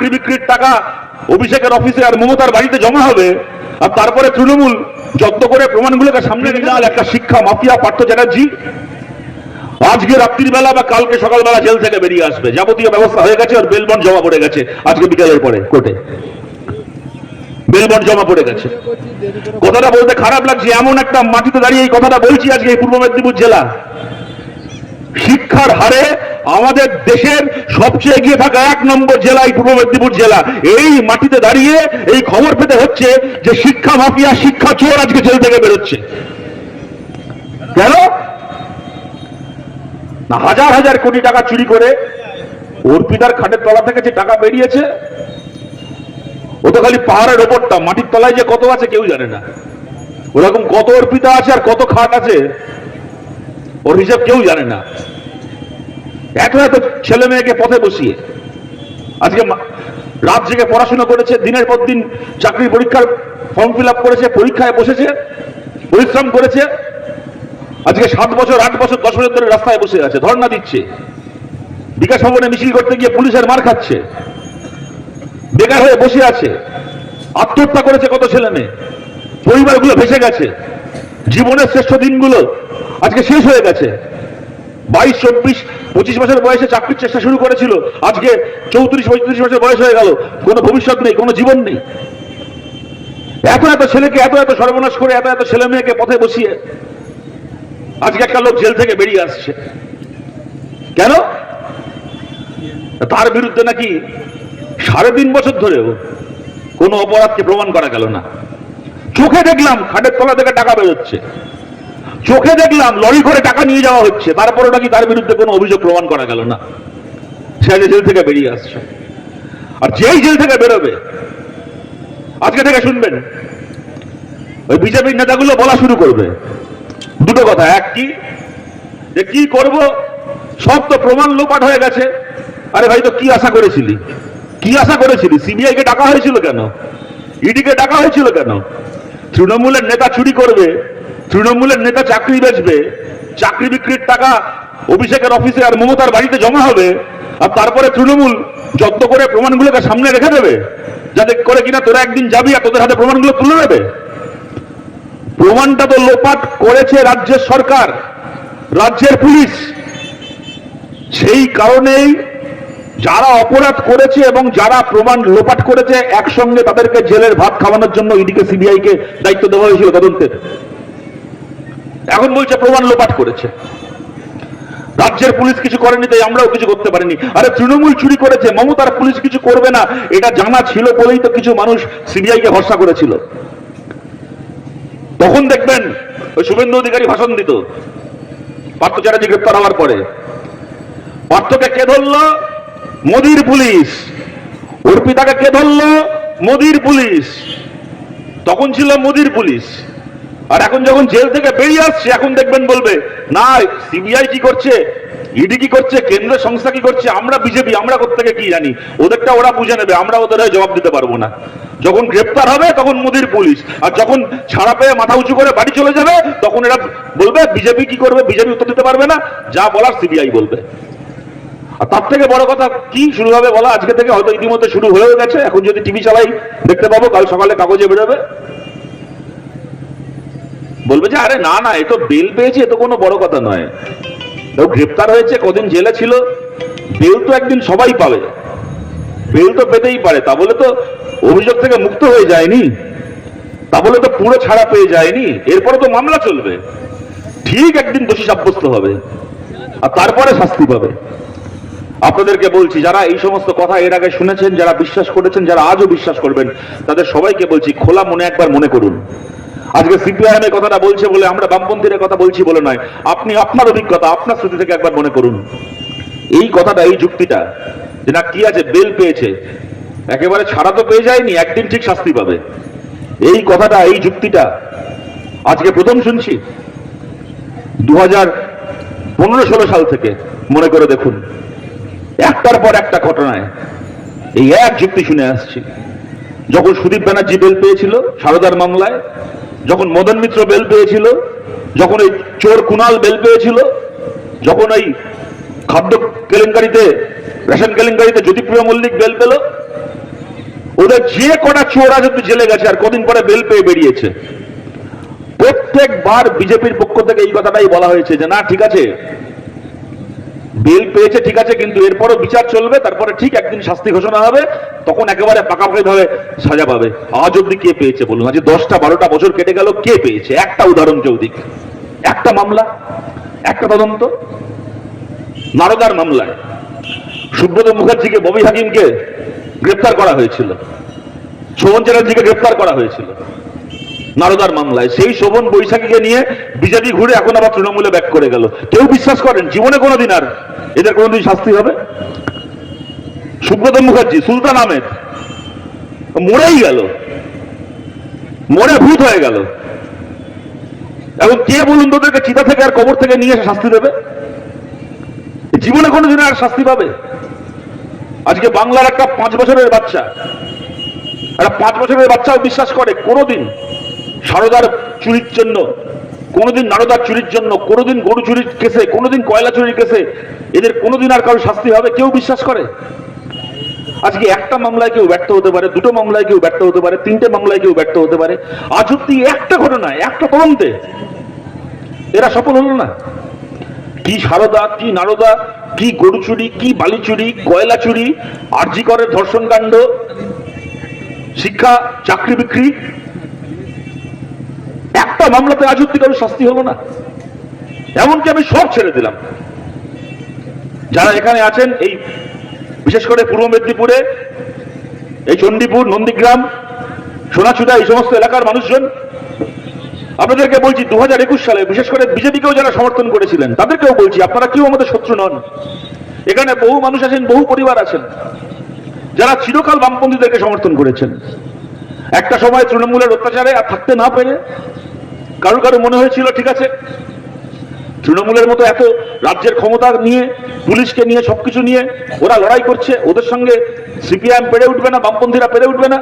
চাকরি বিক্রির টাকা অভিষেকের অফিসে আর মমতার বাড়িতে জমা হবে, আর তারপরে তৃণমূল যত্ন করে প্রমাণগুলোকে সামনে আল একটা শিক্ষা মাফিয়া পার্থ চ্যাটার্জি আজকে রাত্রির বেলা বা কালকে সকালবেলা জেল থেকে বেরিয়ে আসবে। যাবতীয় ব্যবস্থা হয়ে গেছে আর বেলবন্ড জমা পড়ে গেছে আজকে বিকালের পরে কোর্টে। বেলবন্ড জমা পড়ে গেছে। কথাটা বলতে খারাপ লাগছে, এমন একটা মাটিতে দাঁড়িয়ে এই কথাটা বলছি আজকে এই পূর্ব মেদিনীপুর জেলা। শিক্ষার হারে আমাদের দেশের সবচেয়ে এগিয়ে থাকা এক নম্বর জেলা এই পূর্ব মেদিনীপুর জেলা। এই মাটিতে দাঁড়িয়ে এই খবর পেতে হচ্ছে যে শিক্ষা মাফিয়া, শিক্ষা চোর আজকে জেল থেকে বেরোচ্ছে। কেন? না, হাজার হাজার কোটি টাকা চুরি করে অর্পিতার খাটের তলা থেকে যে টাকা বেরিয়েছে, ও তো খালি পাহাড়ের ওপরটা, মাটির তলায় যে কত আছে কেউ জানে না। ওরকম কত অর্পিতা আছে আর কত খাট আছে ওর হিসাব কেউ জানে না। এত এত ছেলে মেয়েকে পথে বসিয়ে আজকে রাত জেগে পড়াশোনা করেছে, দিনের পর দিন চাকরি পরীক্ষার ফর্ম ফিল করেছে, পরীক্ষায় বসেছে, পরিশ্রম করেছে, আজকে সাত বছর, আট বছর, দশ বছর ধরে রাস্তায় বসে আছে, ধর্ণা দিচ্ছে। বিকাশ ভবনে মিছিল করতে গিয়ে পুলিশের মার খাচ্ছে। বেকার হয়ে বসে আছে। আত্মহত্যা করেছে কত ছেলে মেয়ে। পরিবারগুলো ভেসে গেছে। জীবনের শ্রেষ্ঠ দিনগুলো আজকে শেষ হয়ে গেছে। বাইশ, চব্বিশ, পঁচিশ বছর বয়সে চাকরির চেষ্টা শুরু করেছিল। আজকে চৌত্রিশ, পঁয়ত্রিশ বছর বয়স হয়ে গেল। কোনো ভবিষ্যৎ নেই, কোনো জীবন নেই। এত এত ছেলেকে, এত এত সর্বনাশ করে, এত এত ছেলে মেয়েকে পথে বসিয়ে আজকে একটা লোক জেল থেকে বেরিয়ে আসছে। কেন? তার বিরুদ্ধে নাকি সাড়ে তিন বছর ধরেও কোনো অপরাধকে প্রমাণ করা গেল না। চোখে দেখলাম, খাটের তলা থেকে টাকা বেরোচ্ছে। চোখে দেখলাম, লরি করে টাকা নিয়ে যাওয়া হচ্ছে। তারপরে নাকি তার বিরুদ্ধে কোনো অভিযোগ প্রমাণ করা গেল না। সে জেল থেকে বেরিয়ে আসছে। আর যেই জেল থেকে বেরোবে, আজকে থেকে শুনবেন, ওই বিজেপির নেতাগুলো বলা শুরু করবে। দুটো কথা, এক কি? যে কি করব, সব তো প্রমাণ লোপাট হয়ে গেছে। আরে ভাই, তো কি আশা করেছিলি? কি আশা করেছিলি? সিবিআই কে ডাকা হয়েছিল কেন? ইডি কে ডাকা হয়েছিল কেন? তৃণমূলের নেতা চুরি করবে তৃণমূলের নেতা চাকরি বেচবে, চাকরি বিক্রির টাকা অভিষেকের অফিসে আর মমতার বাড়িতে জমা হবে, আর তারপরে তৃণমূল যত্ন করে প্রমাণগুলোকে সামনে রেখে দেবে, যাতে করে কিনা তোরা একদিন যাবি আর তোদের হাতে প্রমাণগুলো তুলে নেবে। প্রমাণটা তো লোপাট করেছে রাজ্যের সরকার, রাজ্যের পুলিশ। সেই কারণেই যারা অপরাধ করেছে এবং যারা প্রমাণ লোপাট করেছে, একসঙ্গে তাদেরকে জেলের ভাত খাওয়ানোর জন্য ইডিকে, সিবিআইকে দায়িত্ব দেওয়া হয়েছিল তদন্তের। এখন বলছে প্রমাণ লোপাট করেছে। রাজ্যের পুলিশ কিছু করেনি, তাই আমরাও কিছু করতে পারিনি। আরে তৃণমূল চুরি করেছে, মমতার পুলিশ কিছু করবে না, এটা জানা ছিল বলেই তো কিছু মানুষ সিবিআই কে ভরসা করেছিল। তখন দেখবেন, ওই শুভেন্দু অধিকারী ভাষণ দিত, পার্থ চ্যাটার্জি গ্রেপ্তার হওয়ার পরে। পার্থকে কে ধরল? মোদির পুলিশ। অর্পিতাকে কে ধরল? মোদির পুলিশ। তখন ছিল মোদির পুলিশ। আর এখন যখন জেল থেকে বেরিয়ে আসছে, এখন দেখবেন বলবে, না, সিবিআই কি করছে? ইডি কি করছে? কেন্দ্রীয় সংস্থা কি করছে? আমরা বিজেপি, আমরা কোথেকে কি জানি? ওদেরটা ওরা বুঝে নেবে, আমরা ওদের জবাব দিতে পারব না। যখন গ্রেপ্তার হবে, তখন মোদির পুলিশ। আর যখন ছাড়া পেয়ে মাথা উঁচু করে বাড়ি চলে যাবে, তখন এরা বলবে, বিজেপি কি করবে? বিজেপি উত্তর দিতে পারবে না। যা বলার সিবিআই বলবে। আর তার থেকে বড় কথা, কি শুরু হবে বলা? আজকে থেকে হয়তো ইতিমধ্যে শুরু হয়েও গেছে। এখন যদি টিভি চালাই দেখতে পাবো, কাল সকালে কাগজে বেরোবে। বলবে যে, আরে না না, এ তো বেল পেয়েছে, এ তো কোনো বড় কথা নয়। গ্রেপ্তার হয়েছে, কদিন জেলে ছিল, বেল তো একদিন সবাই পাবে। বেল তো পেতেই পারে, তা বলে তো অভিযোগ থেকে মুক্ত হয়ে যায়নি। তা বলে তো পুরো ছাড়া পেয়ে যায়নি, এরপরে তো মামলা চলবে। ঠিক একদিন দোষী সাব্যস্ত হবে, আর তারপরে শাস্তি পাবে। আপনাদেরকে বলছি, যারা এই সমস্ত কথা এর আগে শুনেছেন, যারা বিশ্বাস করেছেন, যারা আজও বিশ্বাস করবেন, তাদের সবাইকে বলছি, খোলা মনে একবার মনে করুন। আজকে সিপিআইএম এর কথাটা বলছে বলে আমরা বামপন্থীর কথা বলছি বলে নয়। আপনি আপনার অভিজ্ঞতা, আপনার স্মৃতি থেকে একবার মনে করুন। এই কথাটা, এই যুক্তিটা যে না কি আছে, বেল পেয়েছে। একেবারে ছাড়া তো পেয়ে যায়নি, একদিন ঠিক শাস্তি পাবে। এই কথাটা, এই যুক্তিটা আজকে প্রথম শুনছি। দু হাজার পনেরো ষোলো সাল থেকে মনে করে দেখুন, একটার পর একটা ঘটনায় এই এক যুক্তি শুনে আসছি। যখন সুদীপ ব্যানার্জি বেল পেয়েছিল সারদার মামলায় যখন মদন মিত্র বেল পেয়েছিল, যখন এই চোর কুনাল বেল পেয়েছিল, যখন এই খাদ্য কেলেঙ্কারিতে, রেশন কেলেঙ্কারিতে জ্যোতিপ্রিয় মল্লিক বেল পেল, ওদের যে কটা চোর আছে জেলে গেছে, আর কদিন পরে বেল পেয়ে বেরিয়েছে। প্রত্যেকবার বিজেপির পক্ষ থেকে এই কথাটাই বলা হয়েছে যে, না, ঠিক আছে বেল পেয়েছে, ঠিক আছে, কিন্তু এরপরও বিচার চলবে, তারপরে ঠিক একদিন শাস্তি ঘোষণা হবে, তখন একেবারে পাকাপাকি ভাবে সাজা পাবে। আজ অব্দি কে পেয়েছে বলুন? আজ দশটা, বারোটা বছর কেটে গেল, কে পেয়েছে? একটা উদাহরণ চৌদিক একটা মামলা, একটা তদন্ত। নারদার মামলায় সুব্রত মুখার্জিকে, ববি হাকিমকে গ্রেপ্তার করা হয়েছিল। শোভন চ্যাটার্জিকে গ্রেপ্তার করা হয়েছিল। নারদার মামলায়। সেই শোভন বৈশাখীকে নিয়ে বিজেপি ঘুরে এখন আবার তৃণমূলে ব্যাক করে গেল। কেউ বিশ্বাস করেন, জীবনে কোনোদিন আর এদের কোনোদিন শাস্তি হবে? সুব্রত মুখার্জি, সুলতান আহমেদ, মরেই গেল। মরে ভূত হয়ে গেল। এখন কে বলুন তোদেরকে, চিতা থেকে আর কবর থেকে নিয়ে এসে শাস্তি দেবে? জীবনে কোনোদিন আর শাস্তি পাবে? আজকে বাংলার একটা পাঁচ বছরের বাচ্চা, একটা পাঁচ বছরের বাচ্চাও বিশ্বাস করে, কোনোদিন সারদার চুরির জন্য, কোনোদিন নারদার চুরির জন্য, কোনোদিন গরু চুরির কেসে, কোনোদিন কয়লা চুরির কেসে, এদের কোনোদিন আর কারও শাস্তি হবে? কেউ বিশ্বাস করে? আজকে একটা মামলায় কেউ ব্যর্থ হতে পারে, দুটো মামলায় কেউ ব্যর্থ হতে পারে, তিনটে মামলায় কেউ ব্যর্থ হতে পারে। আজ অব্দি একটা ঘটনায় একটা তদন্তে এরা সফল হলো না। কি সারদা, কি নারদা, কি গরু চুরি, কি বালি চুরি, কয়লা চুরি, আরজি করের ধর্ষণ কাণ্ড শিক্ষা, চাকরি বিক্রি মামলাতে আজ অব্দি কারও শাস্তি হলো না। এমনকি আমি সব ছেড়ে দিলাম। যারা এখানে আছেন, এই বিশেষ করে পূর্ব মেদিনীপুরে, এই চণ্ডীপুর, নন্দীগ্রাম সোনাচুড়া এই সমস্ত এলাকার মানুষজন, আপনাদেরকে বলছি দু হাজার একুশ সালে বিশেষ করে বিজেপিকেও যারা সমর্থন করেছিলেন, তাদেরকেও বলছি, আপনারা কেউ আমাদের শত্রু নন। এখানে বহু মানুষ আছেন, বহু পরিবার আছেন, যারা চিরকাল বামপন্থীদেরকে সমর্থন করেছেন। একটা সময় তৃণমূলের অত্যাচারে আর থাকতে না পেরে কারও কারও মনে হয়েছিল, ঠিক আছে, তৃণমূলের মতো এত রাজ্যের ক্ষমতা নিয়ে, পুলিশকে নিয়ে, সবকিছু নিয়ে ওরা লড়াই করছে, ওদের সঙ্গে সিপিআইএম পেরে উঠবে না, বামপন্থীরা পেরে উঠবে না।